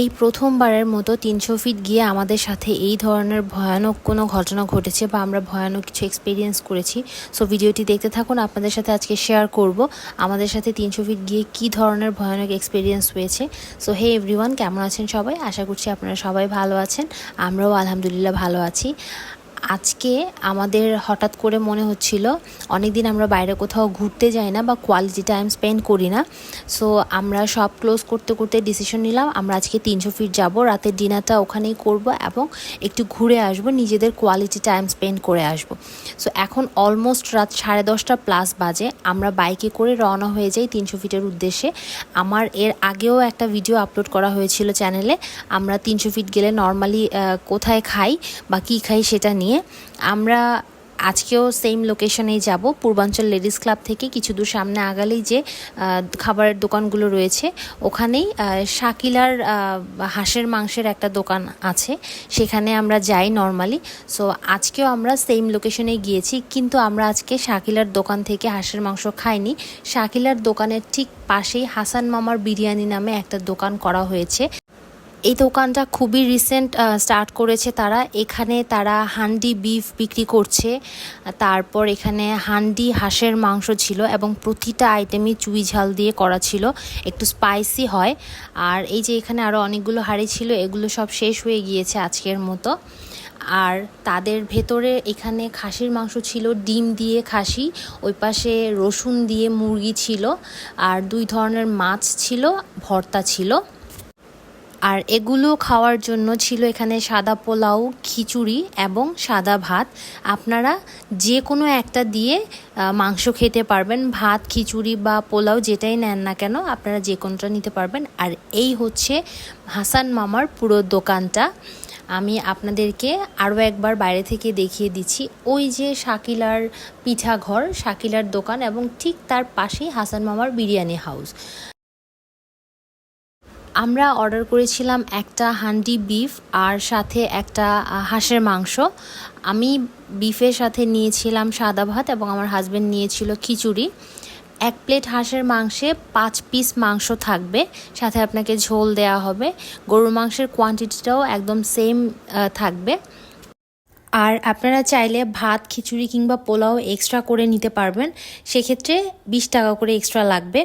এই প্রথমবারের মতো তিনশো ফিট গিয়ে আমাদের সাথে এই ধরনের ভয়ানক কোনো ঘটনা ঘটেছে বা আমরা ভয়ানক কিছু এক্সপিরিয়েন্স করেছি। সো ভিডিওটি দেখতে থাকুন, আপনাদের সাথে আজকে শেয়ার করব, আমাদের সাথে তিনশো ফিট গিয়ে কি ধরনের ভয়ানক এক্সপিরিয়েন্স হয়েছে। সো হে এভরিওয়ান কেমন আছেন সবাই? আশা করছি আপনারা সবাই ভালো আছেন, আমরাও আলহামদুলিল্লাহ ভালো আছি। আজকে আমাদের হঠাৎ করে মনে হচ্ছিল অনেক দিন আমরা বাইরে কোথাও ঘুরতে যাই না বা কোয়ালিটি টাইম স্পেন্ড করি না। সো আমরা সব ক্লোজ করতে করতে ডিসিশন নিলাম, আমরা আজকে তিনশো ফিট যাব, রাতের ডিনারটা ওখানেই করব এবং একটু ঘুরে আসব, নিজেদের কোয়ালিটি টাইম স্পেন্ড করে আসব। সো এখন অলমোস্ট রাত সাড়ে দশটা প্লাস বাজে, আমরা বাইকে করে রওনা হয়ে যাই তিনশো ফিটের উদ্দেশ্যে। আমার এর আগেও একটা ভিডিও আপলোড করা হয়েছিল চ্যানেলে আমরা তিনশো ফিট গেলে নর্মালি কোথায় খাই বা কী খাই সেটা নিয়ে। আমরা আজকেও সেম লোকেশনেই যাব। পূর্বাঞ্চল লেডিস ক্লাব থেকে কিছু দূর সামনে আগালেই যে খাবারের দোকানগুলো রয়েছে, ওখানেই শাকিলার হাঁসের, মাংসের একটা দোকান আছে। সেখানে আমরা যাই নর্মালি সো আজকেও আমরা সেম লোকেশনে গিয়েছি, কিন্তু আমরা আজকে শাকিলার দোকান থেকে হাঁসের, মাংস খাইনি। শাকিলার দোকানের ঠিক পাশেই হাসান মামার বিরিয়ানি নামে একটা দোকান করা হয়েছে। এই দোকানটা খুবই রিসেন্ট স্টার্ট করেছে তারা। এখানে তারা হান্ডি বিফ বিক্রি করছে। তারপর এখানে হান্ডি হাঁসের মাংস ছিল এবং প্রতিটা আইটেমই চুই ঝাল দিয়ে করা ছিল। একটু স্পাইসি হয়। আর এই যে এখানে আরও অনেকগুলো হাঁড়ি ছিল, এগুলো সব শেষ হয়ে গিয়েছে আজকের মতো। আর তাদের ভেতরে এখানে খাসির মাংস ছিল, ডিম দিয়ে খাসি, ওই পাশে রসুন দিয়ে মুরগি ছিল, আর দুই ধরনের মাছ ছিল, ভর্তা ছিল। আর এগুলো খাওয়ার জন্য ছিল এখানে সাদা পোলাও, খিচুড়ি এবং সাদা ভাত। আপনারা যে কোনো একটা দিয়ে মাংস খেতে পারবেন। ভাত, খিচুড়ি বা পোলাও যেটাই নেন না কেন, আপনারা যে কোনোটা নিতে পারবেন। আর এই হচ্ছে হাসান মামার পুরো দোকানটা। আমি আপনাদেরকে আরও একবার বাইরে থেকে দেখিয়ে দিচ্ছি। ওই যে শাকিলার পিঠাঘর শাকিলার দোকান এবং ঠিক তার পাশেই হাসান মামার বিরিয়ানি হাউস। আমরা অর্ডার করেছিলাম একটা হান্ডি বিফ আর সাথে একটা হাঁসের মাংস। আমি বিফের সাথে নিয়েছিলাম সাদা ভাত এবং আমার হাজব্যান্ড নিয়েছিল খিচুড়ি। এক প্লেট হাঁসের মাংসে পাঁচ পিস মাংস থাকবে, সাথে আপনাকে ঝোল দেওয়া হবে। গরুর মাংসের কোয়ান্টিটিটাও একদম সেম থাকবে। আর আপনারা চাইলে ভাত, খিচুড়ি কিংবা পোলাও এক্সট্রা করে নিতে পারবেন। সেক্ষেত্রে বিশ টাকা করে এক্সট্রা লাগবে।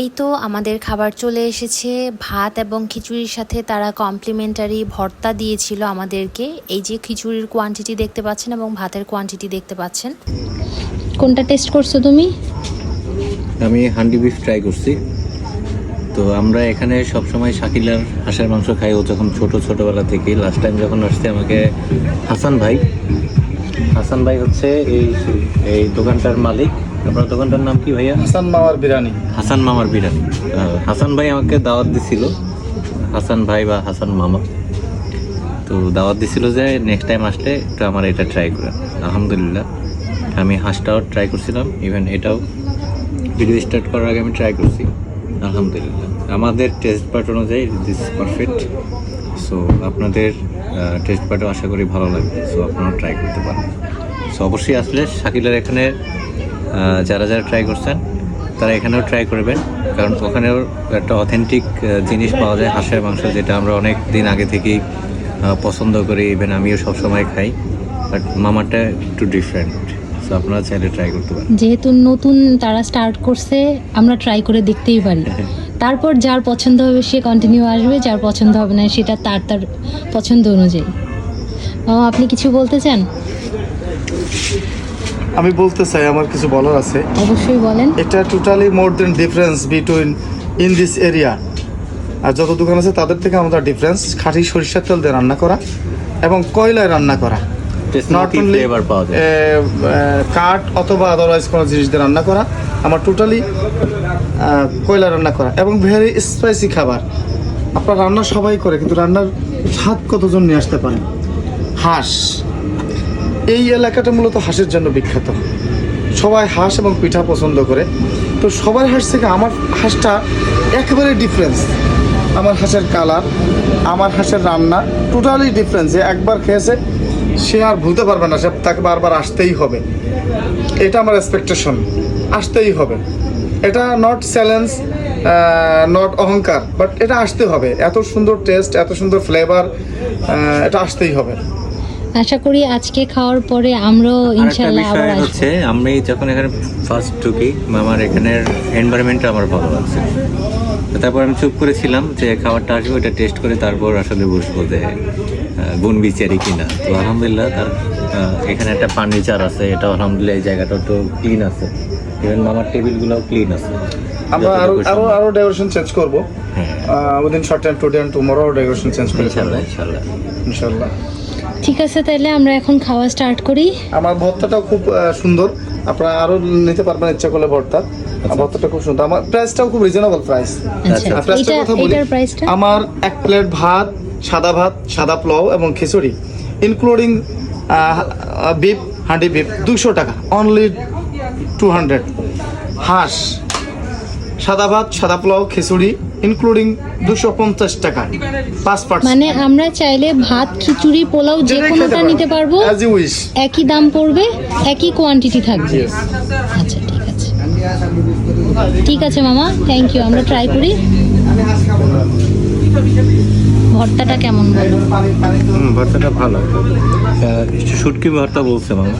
এই তো আমাদের খাবার চলে এসেছে। ভাত এবং খিচুড়ির সাথে তারা কমপ্লিমেন্টারি ভর্তা দিয়েছিল আমাদেরকে। এই যে খিচুড়ির কোয়ান্টিটি দেখতে পাচ্ছেন এবং ভাতের কোয়ান্টিটি দেখতে পাচ্ছেন। কোনটা টেস্ট করছ তুমি? আমি হান্ডি বিফ ট্রাই করছি। তো আমরা এখানে সবসময় শাকিলার হাঁসের মাংস খাই। ও যখন ছোট ছোটবেলা থেকে লাস্ট টাইম যখন আসছে আমাকে হাসান ভাই। হাসান ভাই হচ্ছে এই এই দোকানটার মালিক। আপনার দোকানটার নাম কি ভাইয়া? হাসান মামার বিরিয়ানি। হাসান মামার বিরিয়ানি। হাসান ভাই আমাকে দাওয়াত দিছিল। হাসান ভাই বা হাসান মামা। তো দাওয়াত দিছিল যে নেক্সট টাইম আসলে একটু আমার এটা ট্রাই করেন। আলহামদুলিল্লাহ। আমি হাঁসটাও ট্রাই করছিলাম। ইভেন এটাও ভিডিও স্টার্ট করার আগে আমি ট্রাই করছি। আলহামদুলিল্লাহ। আমাদের টেস্ট পার্ট অনুযায়ী দিস পারফেক্ট সো আপনাদের টেস্ট পার্টও আশা করি ভালো লাগবে। সো আপনারাও ট্রাই করতে পারেন। সো অবশ্যই আসলে শাকিলের এখানে যারা যারা ট্রাই করছেন তারা এখানেও ট্রাই করবেন। কারণ ওখানেও একটা অথেন্টিক জিনিস পাওয়া যায় হাঁসের মাংস যেটা আমরা অনেক দিন আগে থেকেই পছন্দ করি ইভেন আমিও সবসময় খাই। বাট মামাটা একটু ডিফারেন্ট সো আপনারা চাইলে ট্রাই করতে পারেন। যেহেতু নতুন তারা স্টার্ট করছে আমরা ট্রাই করে দেখতেই পারি। তারপর যার পছন্দ হবে সে কন্টিনিউ আসবে যার পছন্দ হবে না সেটা তার তার পছন্দ অনুযায়ী। আপনি কিছু বলতে চান? আমি বলতে চাই আমার কিছু বলার আছে। অবশ্যই বলেন। এটা totally more than difference between in this area আর যত দোকান আছে তাদের থেকে আমাদের ডিফারেন্স খাঁটি সরিষার তেল দিয়ে রান্না করা এবং কয়লায় রান্না করা। নট অনলি কাঠ অথবা আদারওয়াইজ কোনো জিনিস দিয়ে রান্না করা আমার টোটালি কয়লা রান্না করা এবং ভেরি স্পাইসি খাবার। আপনার রান্না সবাই করে কিন্তু রান্নার স্বাদ কতজন নিয়ে আসতে পারেন? হাঁস। এই এলাকাটা মূলত হাঁসের জন্য বিখ্যাত। সবাই হাঁস এবং পিঠা পছন্দ করে। তো সবার হাঁস থেকে আমার হাঁসটা একেবারে ডিফারেন্স আমার হাঁসের কালার আমার হাঁসের রান্না টোটালি ডিফারেন্স যে একবার খেয়েছে, সে আর ভুলতে পারবে না, সে তাকে বারবার আসতেই হবে। এটা আমার এক্সপেকটেশন আসতেই হবে। এটা নট চ্যালেঞ্জ নট অহংকার বাট এটা আসতে হবে। এত সুন্দর টেস্ট এত সুন্দর ফ্লেভার এটা আসতেই হবে। আশা করি আজকে খাওয়ার পরে আমরাও আরেকটা ইনশাল্লাহ আবার আসব। হচ্ছে আমি যখন এখানে ফার্স্ট ঢুকি আমার এখানের এনভায়রনমেন্টটা আমার ভালো লাগছে। তারপর আমি চুপ করেছিলাম যে খাবারটা আসবে ওটা টেস্ট করে তারপর আসলে বসবো যে গুণ বিচারি কিনা। তো আলহামদুলিল্লাহ তার এখানে একটা ফার্নিচার আছে এটা আলহামদুলিল্লাহ এই জায়গাটা তো ক্লিন আছে। ইভেন মামার টেবিলগুলোও ক্লিন আছে। আমরা আরও আরও আরও ডেকোরেশন চেঞ্জ করব। হ্যাঁ। Within short time today tomorrow decoration change করে ফেলব। ইনশাল্লাহ ইনশাল্লাহ। ইনশাল্লাহ। ঠিক আছে তাহলে আমরা এখন খাওয়া স্টার্ট করি। আমার ভর্তাটাও খুব সুন্দর। আপনারা আরও নিতে পারবেন ইচ্ছা করলে ভর্তা। আর ভর্তাটা খুব সুন্দর। আমার প্রাইসটাও খুব রিজনেবল প্রাইস আচ্ছা। প্রাইসটার কথা বলি। আমার এক প্লেট ভাত সাদা ভাত সাদা পোলাও এবং খিচুড়ি ইনক্লুডিং বিফ হান্ডি বিফ দুশো টাকা। অনলি টু হান্ড্রেড হাঁস সাদা ভাত সাদা পোলাও খিচুড়ি ইনক্লুডিং দুশো পঞ্চাশ টাকা পাঁচ পার্সেন্ট। মানে আমরা চাইলে ভাত খিচুড়ি পোলাও যে কোনোটা নিতে পারব। অ্যাজ ইউ উইশ একই দাম পড়বে একই কোয়ান্টিটি থাকবে। আচ্ছা ঠিক আছে। ঠিক আছে মামা থ্যাংক ইউ আমরা ট্রাই করি। ভর্তাটা কেমন বলো হুম ভর্তাটা ভালো। শুটকি ভর্তা বলছে মামা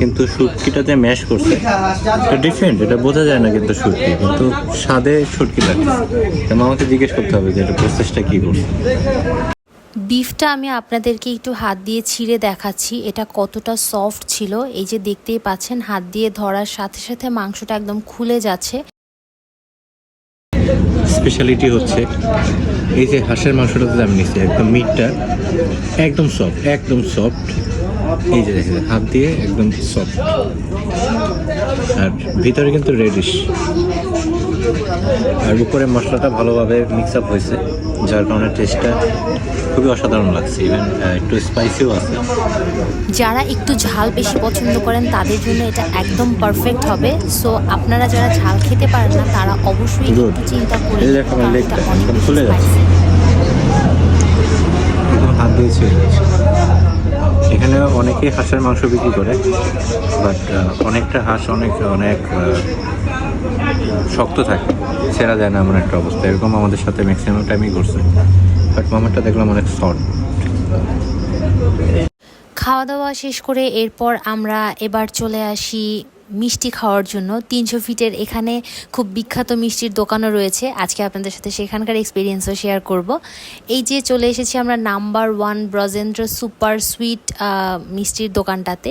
কিন্তু শুটকিটাতে ম্যাশ করছে এটা ডিফারেন্ট এটা বোঝা যায় না কিন্তু শুটকি কিন্তু স্বাদে শুটকি লাগছে। মামাকে জিজ্ঞেস করতে হবে যে এটা প্রসেসটা কি করছে। বিফটা আমি আপনাদেরকে একটু হাত দিয়ে ছিঁড়ে দেখাচ্ছি এটা কতটা সফট ছিল এই যে দেখতেই পাচ্ছেন হাত দিয়ে ধরার সাথে সাথে মাংসটা একদম খুলে যাচ্ছে। স্পেশালিটি হচ্ছে। এই যে হাঁসের মাংসটাতে আমি নিচ্ছি একদম মিটটা একদম সফট একদম সফট এই যে দেখেন, হাত দিয়ে একদম সফট আর ভিতরে কিন্তু রেডিশ আর উপরে মশলাটা ভালোভাবে মিক্স আপ হয়েছে, যার কারণে টেস্টটা খুবই অসাধারণ লাগছে ইভেন একটু স্পাইসিও আছে। যারা একটু ঝাল বেশি পছন্দ করেন তাদের জন্য এটা একদম পারফেক্ট হবে। সো আপনারা যারা ঝাল খেতে পারেন না তারা অবশ্যই. একটু চিন্তা করে অনেক খুলে যাচ্ছে। হাত দিয়ে দিচ্ছে এখানে অনেকেই হাঁসের মাংস বিক্রি করে বাট অনেকটা হাঁস অনেক অনেক শক্ত থাকে। ছেঁড়া যায় না এমন একটা অবস্থা। এরকম আমাদের সাথে ম্যাক্সিমাম টাইমই করছে দেখলাম অনেক শর্ট খাওয়া দাওয়া শেষ করে এরপর আমরা এবার চলে আসি মিষ্টি খাওয়ার জন্য। তিনশো ফিটের এখানে খুব বিখ্যাত মিষ্টির দোকানও রয়েছে। আজকে আপনাদের সাথে সেখানকার এক্সপিরিয়েন্সও শেয়ার করব। এই যে চলে এসেছি আমরা number one Brajendra super sweet মিষ্টির দোকানটাতে।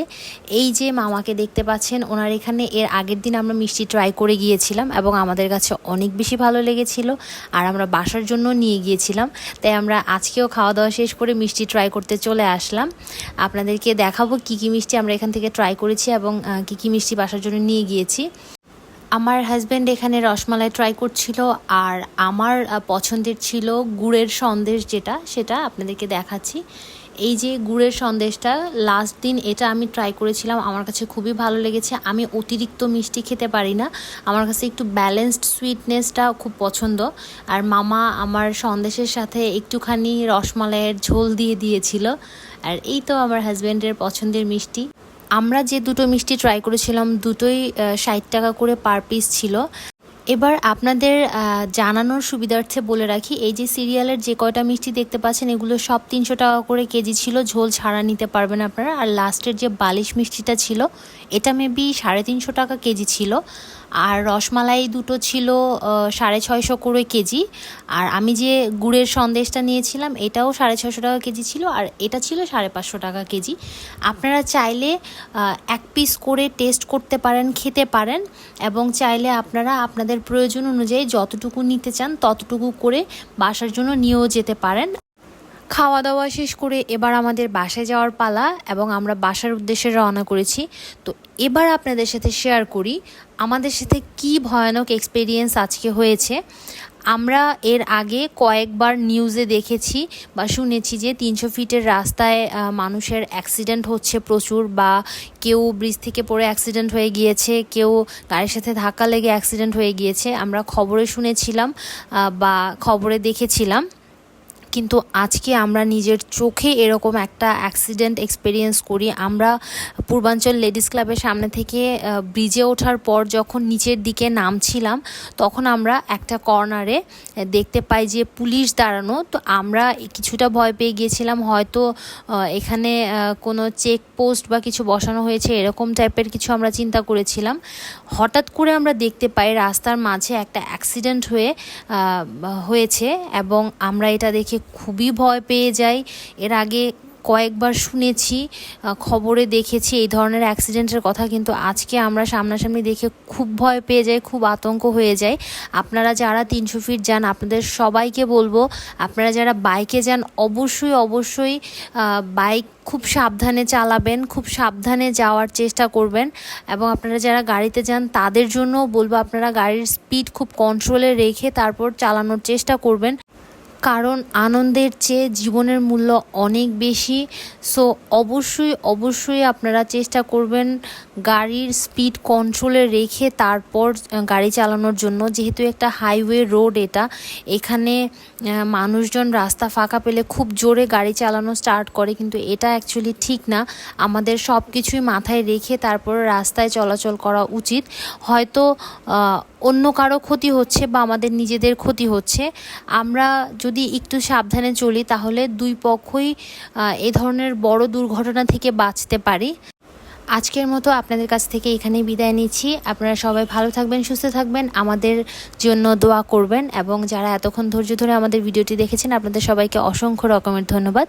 এই যে মামাকে দেখতে পাচ্ছেন, ওনার এখানে এর আগের দিন আমরা মিষ্টি ট্রাই করে গিয়েছিলাম এবং আমাদের কাছে অনেক বেশি ভালো লেগেছিল আর আমরা বাসার জন্য নিয়ে গিয়েছিলাম। তাই আমরা আজকেও খাওয়া দাওয়া শেষ করে মিষ্টি ট্রাই করতে চলে আসলাম। আপনাদেরকে দেখাবো কী কী মিষ্টি আমরা এখান থেকে ট্রাই করেছি এবং কী কী মিষ্টি বাসার জন্য নিয়ে গিয়েছি। আমার হাজব্যান্ড এখানে রসমালাই ট্রাই করছিল আর আমার পছন্দের ছিল গুড়ের সন্দেশ যেটা, সেটা আপনাদেরকে দেখাচ্ছি। এই যে গুড়ের সন্দেশটা লাস্ট দিন এটা আমি ট্রাই করেছিলাম, আমার কাছে খুবই ভালো লেগেছে। আমি অতিরিক্ত মিষ্টি খেতে পারি না, আমার কাছে একটু ব্যালেন্সড সুইটনেসটা খুব পছন্দ। আর মামা আমার সন্দেশের সাথে একটুখানি রসমালাইয়ের ঝোল দিয়ে দিয়েছিল। আর এই তো আমার হাজব্যান্ডের পছন্দের মিষ্টি। আমরা যে দুটো মিষ্টি ট্রাই করেছিলাম, দুটোই ষাট টাকা করে পার পিস ছিল। এবার আপনাদের জানানোর সুবিধার্থে বলে রাখি, এই যে সিরিয়ালের যে কয়টা মিষ্টি দেখতে পাচ্ছেন, এগুলো সব তিনশো টাকা করে কেজি ছিল, ঝোল ছাড়া নিতে পারবেন আপনারা। আর লাস্টের যে বালিশ মিষ্টিটা ছিল, এটা মেবি সাড়ে তিনশো টাকা কেজি ছিল। আর রসমালাই দুটো ছিল সাড়ে ছয়শো করে কেজি। আর আমি যে গুড়ের সন্দেশটা নিয়েছিলাম, এটাও সাড়ে ছয়শো টাকা কেজি ছিল আর এটা ছিল সাড়ে পাঁচশো টাকা কেজি। আপনারা চাইলে এক পিস করে টেস্ট করতে পারেন, খেতে পারেন এবং চাইলে আপনারা আপনাদের প্রয়োজন অনুযায়ী যতটুকু নিতে চান ততটুকু করে বাসার জন্য নিয়েও যেতে পারেন। খাওয়া দাওয়া শেষ করে এবার আমাদের বাসায় যাওয়ার পালা এবং আমরা বাসার উদ্দেশ্যে রওনা করেছি। তো এবার আপনাদের সাথে শেয়ার করি, আমাদের সাথে কি ভয়ানক এক্সপেরিয়েন্স আজকে হয়েছে। আমরা এর আগে কয়েকবার নিউজে দেখেছি বা শুনেছি যে তিনশো ফিটের রাস্তায় মানুষের অ্যাক্সিডেন্ট হচ্ছে প্রচুর বা কেউ ব্রিজ থেকে পড়ে অ্যাক্সিডেন্ট হয়ে গিয়েছে, কেউ গাড়ির সাথে ধাক্কা লেগে অ্যাক্সিডেন্ট হয়ে গিয়েছে। আমরা খবরে শুনেছিলাম বা খবরে দেখেছিলাম। কিন্তু আজকে আমরা নিজের চোখে এরকম একটা অ্যাক্সিডেন্ট এক্সপিরিয়েন্স করি। আমরা পূর্বাঞ্চল লেডিস ক্লাবের সামনে থেকে ব্রিজে ওঠার পর যখন নিচের দিকে নামছিলাম, তখন আমরা একটা কর্নারে দেখতে পাই যে পুলিশ দাঁড়ানো। তো আমরা কিছুটা ভয় পেয়ে গিয়েছিলাম, হয়তো এখানে কোনো চেক পোস্ট বা কিছু বসানো হয়েছে, এরকম টাইপের কিছু আমরা চিন্তা করেছিলাম। হঠাৎ করে আমরা দেখতে পাই রাস্তার মাঝে একটা অ্যাক্সিডেন্ট হয়ে হয়েছে এবং আমরা এটা দেখে খুবই ভয় পেয়ে যাই। এর আগে কয়েকবার শুনেছি খবরে দেখেছি এই ধরনের অ্যাক্সিডেন্টের কথা, কিন্তু আজকে আমরা সামনাসামনি দেখে খুব ভয় পেয়ে যাই, খুব আতঙ্ক হয়ে যায় আপনারা যারা তিনশো ফিট যান, আপনাদের সবাইকে বলব, আপনারা যারা বাইকে যান, অবশ্যই অবশ্যই বাইক খুব সাবধানে চালাবেন, খুব সাবধানে যাওয়ার চেষ্টা করবেন। এবং আপনারা যারা গাড়িতে যান, তাদের জন্য বলব, আপনারা গাড়ির স্পিড খুব কন্ট্রোলে রেখে তারপর চালানোর চেষ্টা করবেন। কারণ আনন্দের চেয়ে জীবনের মূল্য অনেক বেশি। সো অবশ্যই অবশ্যই আপনারা চেষ্টা করবেন গাড়ির স্পিড কন্ট্রোলে রেখে তারপর গাড়ি চালানোর জন্য। যেহেতু একটা হাইওয়ে রোড এটা, এখানে মানুষজন রাস্তা ফাঁকা পেলে খুব জোরে গাড়ি চালানো স্টার্ট করে, কিন্তু এটা অ্যাকচুয়ালি ঠিক না। আমাদের সব কিছুই মাথায় রেখে তারপর রাস্তায় চলাচল করা উচিত। হয়তো অন্য কারও ক্ষতি হচ্ছে বা আমাদের নিজেদের ক্ষতি হচ্ছে, আমরা যদি একটু সাবধানে চলি তাহলে দুই পক্ষই এ ধরনের বড় দুর্ঘটনা থেকে বাঁচতে পারি। আজকের মতো আপনাদের কাছ থেকে এখানেই বিদায় নিচ্ছি। আপনারা সবাই ভালো থাকবেন, সুস্থ থাকবেন, আমাদের জন্য দোয়া করবেন এবং যারা এতক্ষণ ধৈর্য ধরে আমাদের ভিডিওটি দেখেছেন, আপনাদের সবাইকে অসংখ্য রকমের ধন্যবাদ।